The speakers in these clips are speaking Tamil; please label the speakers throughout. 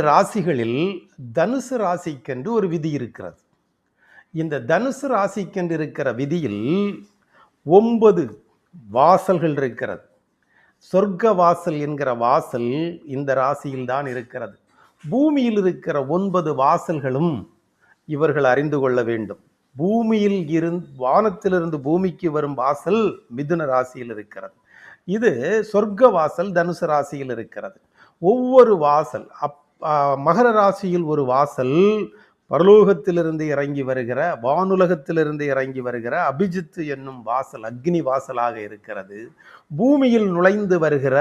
Speaker 1: ராசிகளில் தனுசு ராசிக்கென்று ஒரு விதி இருக்கிறது. இந்த தனுசு ராசிக்கென்று இருக்கிற விதியில் ஒன்பது வாசல்கள் இருக்கிறது. சொர்க்க வாசல் என்கிற வாசல் இந்த ராசியில் தான் இருக்கிறது. பூமியில் இருக்கிற ஒன்பது வாசல்களும் இவர்கள் அறிந்து கொள்ள வேண்டும். பூமியில் இருந்து வானத்திலிருந்து பூமிக்கு வரும் வாசல் மிதுன ராசியில் இருக்கிறது. இது சொர்க்க வாசல் தனுசு ராசியில் இருக்கிறது. ஒவ்வொரு வாசல் அப் மகர ராசியில் ஒரு வாசல் பரலோகத்திலிருந்து இறங்கி வருகிற வானுலகத்திலிருந்து இறங்கி வருகிற அபிஜித்து என்னும் வாசல் அக்னி வாசலாக இருக்கிறது. பூமியில் நுழைந்து வருகிற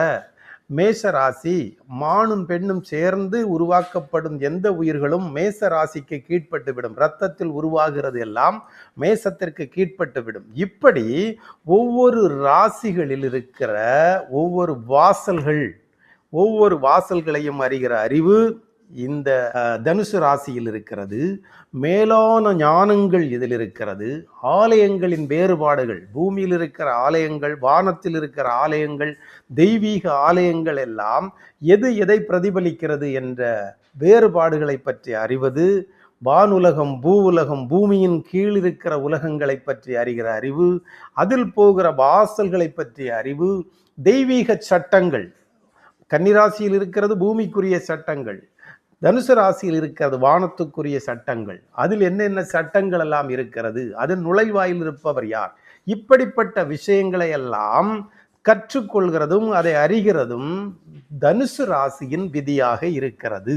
Speaker 1: மேஷ ராசி மானும் பெண்ணும் சேர்ந்து உருவாக்கப்படும் எந்த உயிர்களும் மேச ராசிக்கு கீழ்ப்பட்டு விடும். இரத்தத்தில் உருவாகிறது எல்லாம் மேசத்திற்கு கீழ்ப்பட்டு விடும். இப்படி ஒவ்வொரு ராசிகளில் இருக்கிற ஒவ்வொரு வாசல்கள் ஒவ்வொரு வாசல்களையும் அறிகிற அறிவு இந்த தனுசு ராசியில் இருக்கிறது. மேலான ஞானங்கள் இதில் இருக்கிறது. ஆலயங்களின் வேறுபாடுகள் பூமியில் இருக்கிற ஆலயங்கள் வானத்தில் இருக்கிற ஆலயங்கள் தெய்வீக ஆலயங்கள் எல்லாம் எது எதை பிரதிபலிக்கிறது என்ற வேறுபாடுகளை பற்றி அறிவது வானுலகம் பூ உலகம் பூமியின் கீழ் இருக்கிற உலகங்களை பற்றி அறிகிற அறிவு அதில் போகிற வாசல்களை பற்றிய அறிவு தெய்வீக சட்டங்கள் கன்னிராசியில் இருக்கிறது பூமிக்குரிய சட்டங்கள். தனுசு ராசியில் இருக்கிறது வானத்துக்குரிய சட்டங்கள். அதில் என்னென்ன சட்டங்கள் எல்லாம் இருக்கிறது? அதன் நுழைவாயில் இருப்பவர் யார்? இப்படிப்பட்ட விஷயங்களை எல்லாம் கற்றுக்கொள்கிறதும் அதை அறிகிறதும் தனுசு ராசியின் விதியாக இருக்கிறது.